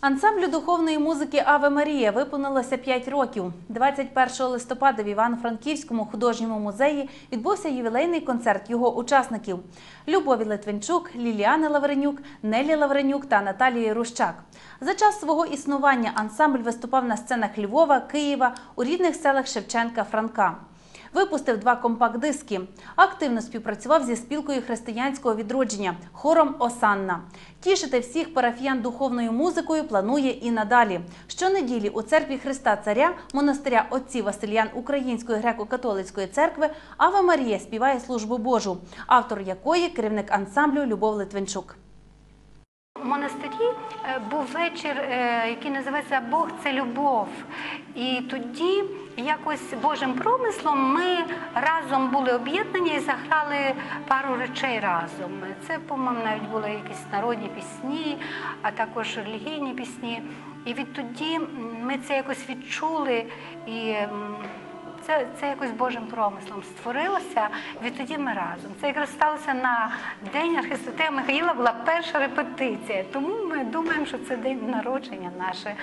Ансамблю духовної музики Аве Марія виповнилося 5 років. 21 листопада в Івано-Франківському художньому музеї відбувся ювілейний концерт його учасників Любові Литвинчук, Ліліани Лавренюк, Нелі Лавренюк та Наталії Рущак. За час свого існування ансамбль виступав на сценах Львова, Києва, у рідних селах Шевченка, Франка. Випустив два компакт-диски. Активно співпрацював зі спілкою християнського відродження хором Осанна. Тішити всіх парафіян духовною музикою планує і надалі. Щонеділі у церкві Христа Царя монастиря отців Васильян Української греко-католицької церкви Ава Марія співає службу Божу, автор якої керівник ансамблю Любов Литвинчук. Монастирі е, був вечір, е, який називається Бог це любов. І тоді якось Божим промислом ми разом були об'єднані і заграли пару речей разом. Це, по-моєму, навіть були якісь народні пісні, а також релігійні пісні. І відтоді ми це якось відчули і. Це, це якось Божим промислом створилося. Відтоді ми разом. Це якраз сталося на день архістотея Михаїла була перша репетиція. Тому ми думаємо, що це день народження наше.